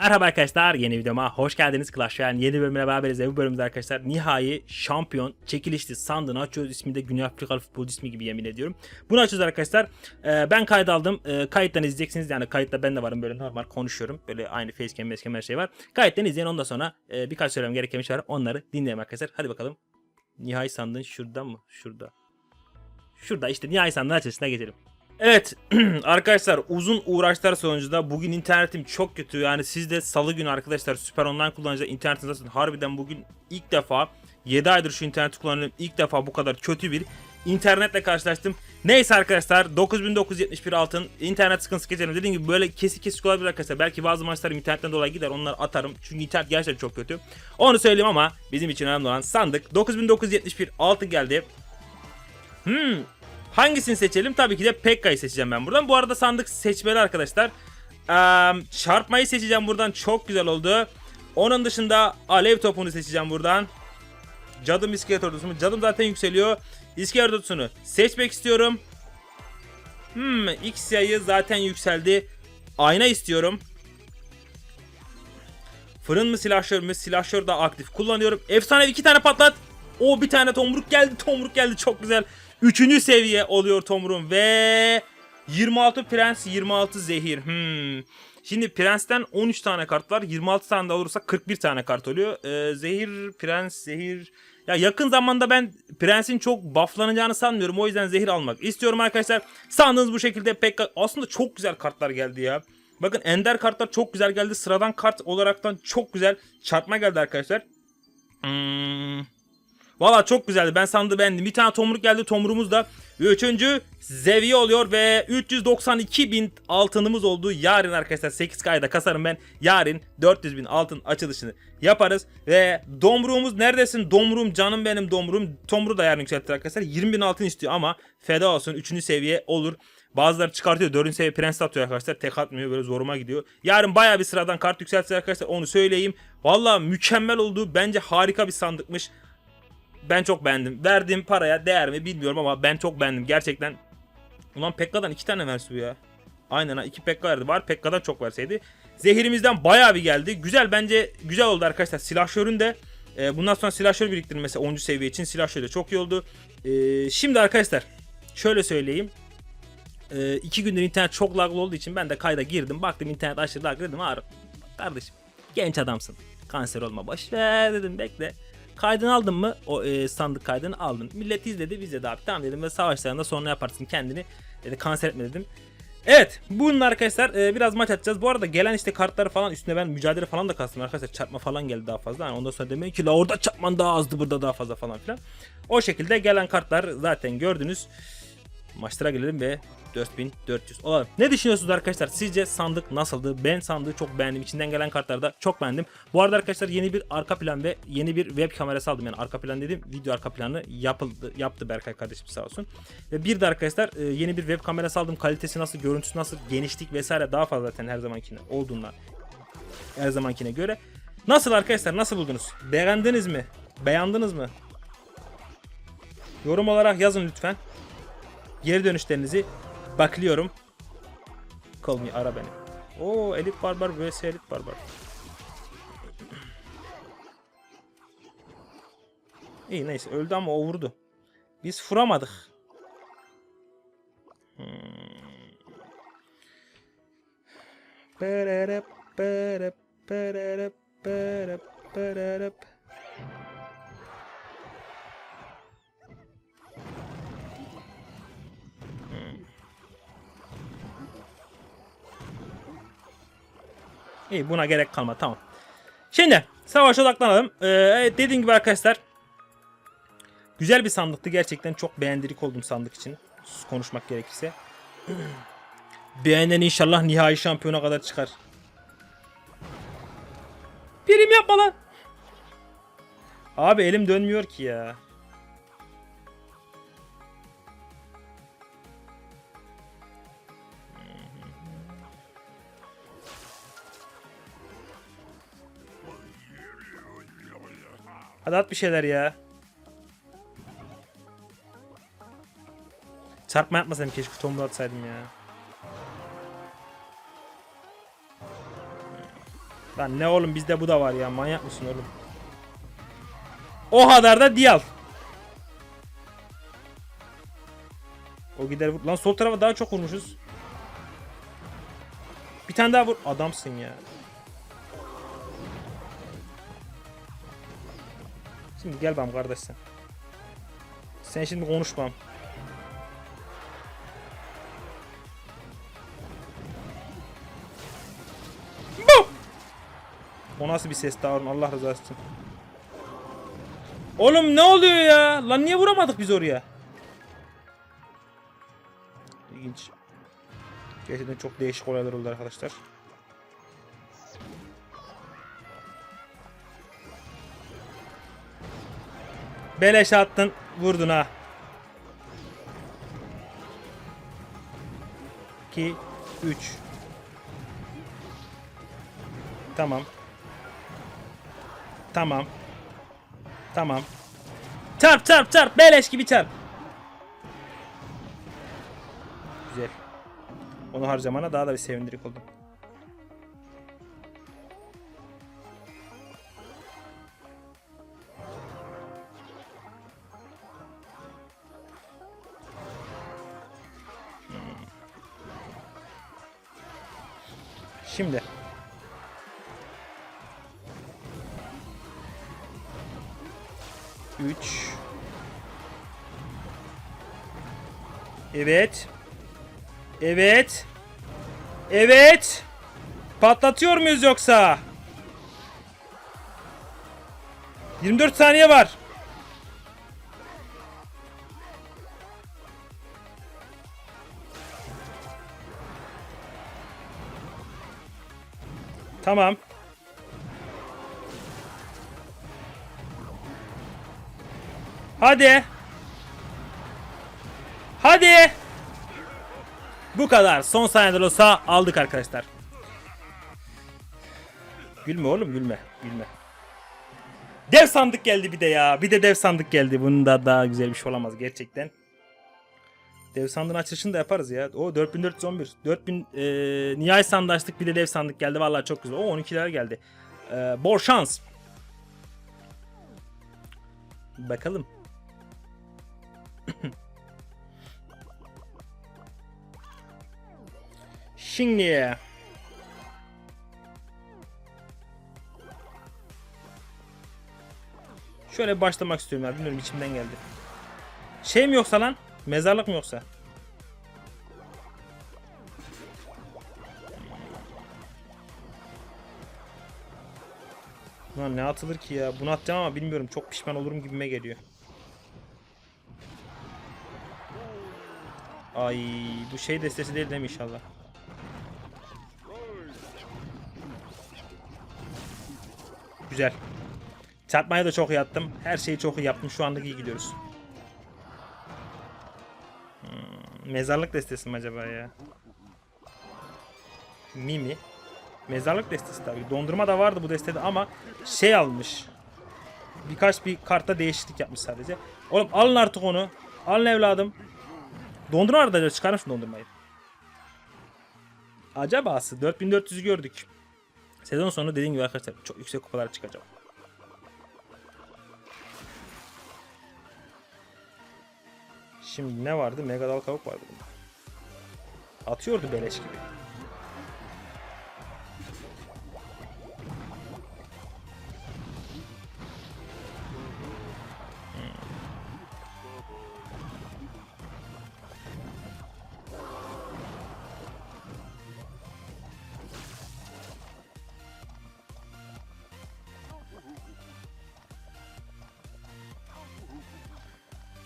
Merhaba arkadaşlar yeni videoma hoş geldiniz Clash Royale yeni bölümüne beraberiz bu bölümde arkadaşlar nihai şampiyon çekilişli sandığını açıyoruz ismi de Güney Afrikalı futbolcu ismi gibi yemin ediyorum. Bunu açıyoruz arkadaşlar Ee, ben kayıt aldım Ee, kayıttan izleyeceksiniz yani kayıtta ben de varım böyle normal konuşuyorum böyle aynı facecam facecam her şey var. Kayıttan izleyin ondan sonra e, birkaç söylemem gereken şey var onları dinleyelim arkadaşlar hadi bakalım. Nihai sandığın şurada mı? Şurada. Şurada işte nihai sandığın açılışına geçelim. Evet arkadaşlar uzun uğraşlar sonucunda bugün internetim çok kötü. Yani siz de salı günü arkadaşlar süper online kullanıcılar internetiniz nasıl? Harbiden bugün ilk defa 7 aydır şu interneti kullanıyorum. İlk defa bu kadar kötü bir internetle karşılaştım. Neyse arkadaşlar 9971 altın internet sıkıntısı geçelim. Dediğim gibi böyle kesik kesik olabilir arkadaşlar. Belki bazı maçlarım internetten dolayı gider onları atarım. Çünkü internet gerçekten çok kötü. Onu söyleyeyim ama bizim için önemli olan sandık. 9971 altın geldi. Hmm, Hangisini seçelim? Tabii ki de Pekka'yı seçeceğim ben buradan. Bu arada sandık seçmeli arkadaşlar. Ee, çarpmayı seçeceğim buradan. Çok güzel oldu. Onun dışında alev topunu seçeceğim buradan. Cadım iskelet ordusu mu? Cadım zaten yükseliyor. İskelet ordusunu seçmek istiyorum. Hmm, X sayı zaten yükseldi. Ayna istiyorum. Fırın mı silahşör mü? Silahşör da aktif kullanıyorum. Efsane iki tane patlat. O bir tane tomruk geldi. Tomruk geldi çok güzel. Üçüncü seviye oluyor tomruğum ve 26 prens 26 zehir. Hmm. Şimdi prensten 13 tane kart var. 26 tane de olursa 41 tane kart oluyor. Ee, zehir, prens, zehir. Ya yakın zamanda ben prensin çok bufflanacağını sanmıyorum. O yüzden zehir almak istiyorum arkadaşlar. Sandığınız bu şekilde pek aslında çok güzel kartlar geldi ya. Bakın ender kartlar çok güzel geldi. Sıradan kart olaraktan çok güzel çarpma geldi arkadaşlar. Hmm. Valla çok güzeldi. Ben sandığı beğendim. Bir tane tomruk geldi. Tomruğumuz da 3. seviye oluyor ve 392 bin altınımız oldu. Yarın arkadaşlar 8K'da kasarım ben. Yarın 400 bin altın açılışını yaparız. Ve domruğumuz neredesin? Domruğum canım benim domruğum. Tomruğu da yarın yükselttir arkadaşlar. 20 bin altın istiyor ama feda olsun 3. seviye olur. Bazıları çıkartıyor 4. seviye prens atıyor arkadaşlar. Tek atmıyor böyle zoruma gidiyor. Yarın baya bir sıradan kart yükseltecek arkadaşlar onu söyleyeyim. Valla mükemmel oldu. Bence harika bir sandıkmış ben çok beğendim. Verdiğim paraya değer mi bilmiyorum ama ben çok beğendim. Gerçekten. Ulan Pekka'dan iki tane versi ya. Aynen ha iki Pekka verdi. Var Pekka'dan çok verseydi. Zehirimizden bayağı bir geldi. Güzel bence güzel oldu arkadaşlar. Silahşörün de e, bundan sonra silahşör biriktirmesi 10. seviye için silahşör de çok iyi oldu. E, şimdi arkadaşlar şöyle söyleyeyim. E, iki gündür internet çok laglı olduğu için ben de kayda girdim. Baktım internet aşırı lag dedim. Ağrı. Kardeşim genç adamsın. Kanser olma boş ver dedim bekle. Kaydını aldın mı? O e, sandık kaydını aldın. Millet izledi biz de abi tamam dedim ve savaşlarında sonra yaparsın kendini. Dedi kanser etme dedim. Evet bunun arkadaşlar e, biraz maç atacağız. Bu arada gelen işte kartları falan üstüne ben mücadele falan da kastım arkadaşlar. Çarpma falan geldi daha fazla. Yani ondan sonra demeyin ki la orada çarpman daha azdı burada daha fazla falan filan. O şekilde gelen kartlar zaten gördünüz. Maçlara gelelim ve 4400 olalım. Ne düşünüyorsunuz arkadaşlar? Sizce sandık nasıldı? Ben sandığı çok beğendim. İçinden gelen kartları da çok beğendim. Bu arada arkadaşlar yeni bir arka plan ve yeni bir web kamerası aldım. Yani arka plan dedim video arka planı yapıldı yaptı Berkay kardeşim sağ olsun. Ve bir de arkadaşlar e, yeni bir web kamerası aldım. Kalitesi nasıl, görüntüsü nasıl, genişlik vesaire daha fazla zaten her zamankine olduğundan her zamankine göre. Nasıl arkadaşlar? Nasıl buldunuz? Beğendiniz mi? Beğendiniz mi? Yorum olarak yazın lütfen. Geri dönüşlerinizi Baklıyorum. Call me ara beni. Oo elit barbar vs elit barbar. İyi neyse öldü ama o vurdu. Biz vuramadık. Hmm. Pererep, perep, pererep, perep, pererep. İyi buna gerek kalmadı tamam. Şimdi savaşa odaklanalım. Ee, dediğim gibi arkadaşlar güzel bir sandıktı. Gerçekten çok beğendirik oldum sandık için. Konuşmak gerekirse. Beğenen inşallah nihai şampiyona kadar çıkar. Birim yapma lan. Abi elim dönmüyor ki ya. Hadi at bir şeyler ya. Çarpma yapmasaydım keşke tomru atsaydım ya. Lan ne oğlum bizde bu da var ya manyak mısın oğlum? O kadar da diyal. O gider vur. Lan sol tarafa daha çok vurmuşuz. Bir tane daha vur. Adamsın ya. Şimdi gel bana kardeş sen. Sen şimdi konuşmam. O nasıl bir ses Harun Allah rızası için. Oğlum ne oluyor ya? Lan niye vuramadık biz oraya? İlginç. Gerçekten çok değişik olaylar oldu arkadaşlar. Beleş attın, vurdun ha. 2 3 Tamam. Tamam. Tamam. Çarp çarp çarp beleş gibi çarp. Güzel. Onu harcamana daha da bir sevindirik oldum. Şimdi. Üç. Evet. Evet. Evet. Patlatıyor muyuz yoksa? 24 saniye var. Tamam. Hadi. Hadi. Bu kadar. Son saniyeler olsa aldık arkadaşlar. Gülme oğlum gülme. Gülme. Dev sandık geldi bir de ya. Bir de dev sandık geldi. Bunun da daha güzel bir şey olamaz gerçekten. Dev sandığın açılışını da yaparız ya. O 4411. 4000 e, nihai sandığı açtık bir de dev sandık geldi. Vallahi çok güzel. O 12'ler geldi. E, bol şans. Bakalım. Şimdi. Şöyle başlamak istiyorum ya. Bilmiyorum içimden geldi. Şey mi yoksa lan? Mezarlık mı yoksa? Lan ne atılır ki ya? Bunu atacağım ama bilmiyorum. Çok pişman olurum gibime geliyor. Ay bu şey destesi değil değil mi inşallah? Güzel. Çarpmaya da çok iyi attım. Her şeyi çok iyi yaptım. Şu anda iyi gidiyoruz. Mezarlık destesi mi acaba ya? Mimi. Mezarlık destesi tabii. Dondurma da vardı bu destede ama şey almış. Birkaç bir kartta değişiklik yapmış sadece. Oğlum alın artık onu. Alın evladım. Dondurma arada çıkarmış mı dondurmayı? Acabası 4400'ü gördük. Sezon sonu dediğim gibi arkadaşlar çok yüksek kupalar çıkacak. Şimdi ne vardı? Mega dal kavuk vardı bunda. Atıyordu beleş gibi.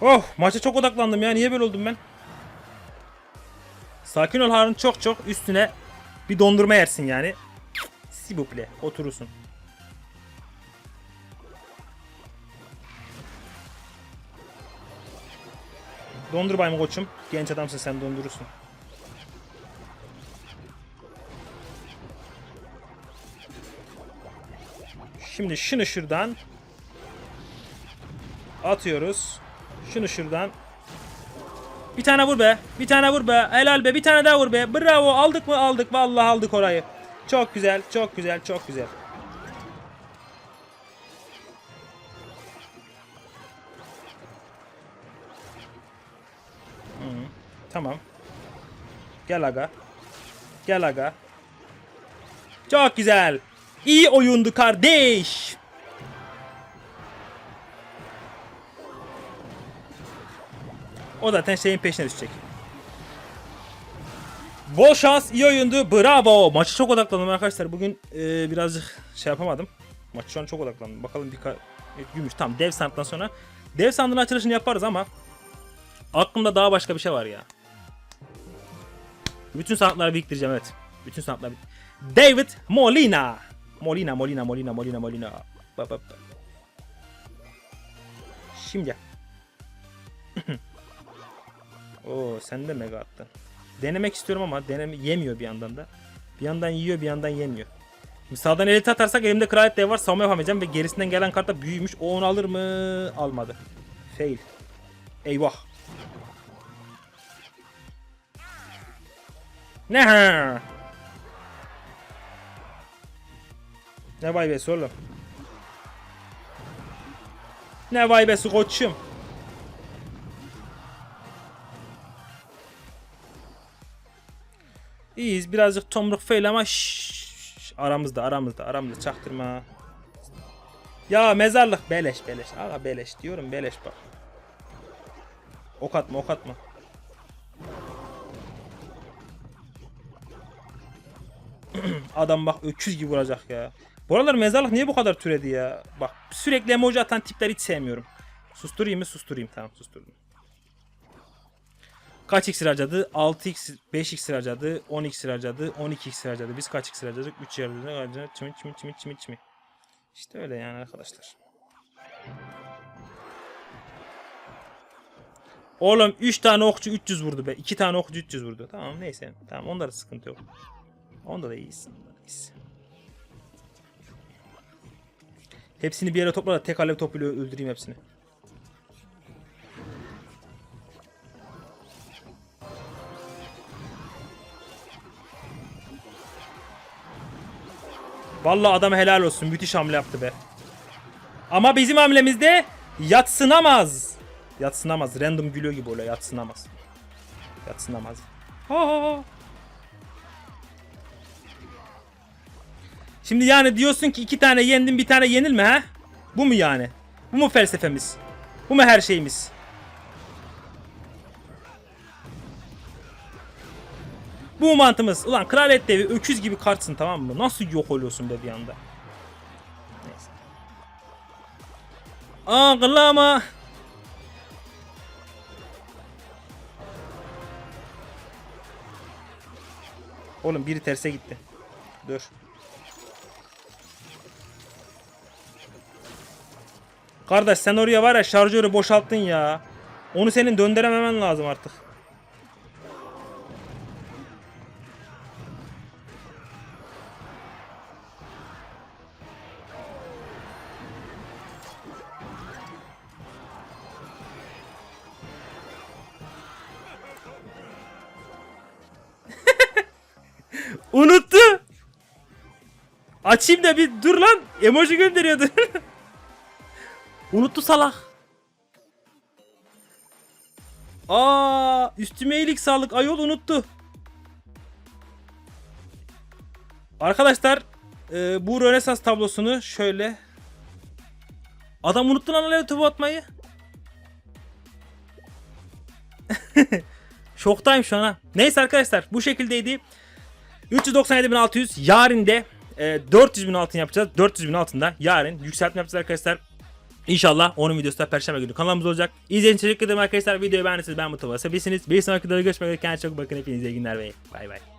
Oh maça çok odaklandım ya niye böyle oldum ben? Sakin ol Harun çok çok üstüne bir dondurma yersin yani. Sibuple oturursun. Dondur bayım koçum. Genç adamsın sen dondurursun. Şimdi şunu şuradan atıyoruz. Şunu şuradan. Bir tane vur be. Bir tane vur be. Helal be. Bir tane daha vur be. Bravo. Aldık mı? Aldık. Vallahi aldık orayı. Çok güzel, çok güzel, çok güzel. Hı, tamam. Gel aga. Gel aga. Çok güzel. İyi oyundu kardeş. O zaten şeyin peşine düşecek. Bol şans, iyi oyundu. Bravo. Maçı çok odaklandım arkadaşlar. Bugün e, birazcık şey yapamadım. Maçı şu an çok odaklandım. Bakalım bir gümüş. Tamam dev sandıktan sonra. Dev sandığın açılışını yaparız ama aklımda daha başka bir şey var ya. Bütün sanatları biriktireceğim evet. Bütün sanatları David Molina. Molina, Molina, Molina, Molina, Molina. Şimdi. Oo sen de mega attın. Denemek istiyorum ama deneme yemiyor bir yandan da. Bir yandan yiyor bir yandan yemiyor. Sağdan elit atarsak elimde kraliyet dev var savunma yapamayacağım ve gerisinden gelen karta büyümüş. O onu alır mı? Almadı. Fail. Eyvah. Ne ha? Ne vay be oğlum. Ne vay be koçum. İyiyiz birazcık tomruk fail ama şşş, aramızda aramızda aramızda çaktırma. Ya mezarlık beleş beleş. Aga beleş diyorum beleş bak. Ok atma ok atma. Adam bak öküz gibi vuracak ya. Bu aralar mezarlık niye bu kadar türedi ya? Bak sürekli emoji atan tipleri hiç sevmiyorum. Susturayım mı? Susturayım. Tamam susturdum. Kaç x harcadı? 6x, 5x harcadı, 10x harcadı, 12x harcadı. Biz kaç x harcadık? 3 harcadık. Çimi çimi çimi çimi çimi. İşte öyle yani arkadaşlar. Oğlum 3 tane okçu 300 vurdu be. 2 tane okçu 300 vurdu. Tamam neyse. Tamam onda da sıkıntı yok. Onda da iyiyiz. İyiyiz. Hepsini bir yere topla da tek alev topuyla öldüreyim hepsini. Vallahi adama helal olsun. Müthiş hamle yaptı be. Ama bizim hamlemizde yatsınamaz. Yatsınamaz. Random gülüyor gibi oluyor. Yatsınamaz. Yatsınamaz. Ha. Şimdi yani diyorsun ki iki tane yendin bir tane yenilme ha? Bu mu yani? Bu mu felsefemiz? Bu mu her şeyimiz? Bu mu mantığımız? Ulan kraliyet devi öküz gibi kartsın tamam mı? Nasıl yok oluyorsun be bir anda? Neyse. Ağlama. Oğlum biri terse gitti. Dur. Kardeş sen oraya var ya şarjörü boşalttın ya. Onu senin döndürememen lazım artık. Unuttu. Açayım da bir dur lan. Emoji gönderiyordu. Unuttu salak. Aa, üstüme iyilik sağlık. Ayol unuttu. Arkadaşlar e, bu Rönesans tablosunu şöyle Adam unuttu lan alev topu atmayı. Şoktayım şu an ha. Neyse arkadaşlar bu şekildeydi. 397.600 yarın de e, 400.000 altın yapacağız. 400.000 altında yarın yükseltme yapacağız arkadaşlar. İnşallah onun videosu da perşembe günü kanalımızda olacak. İzlediğiniz için teşekkür ederim arkadaşlar. Videoyu beğendiyseniz ben mutlu olabilirsiniz. Bir sonraki videoda görüşmek üzere. Kendinize çok bakın. Hepinize iyi günler ve bay bay.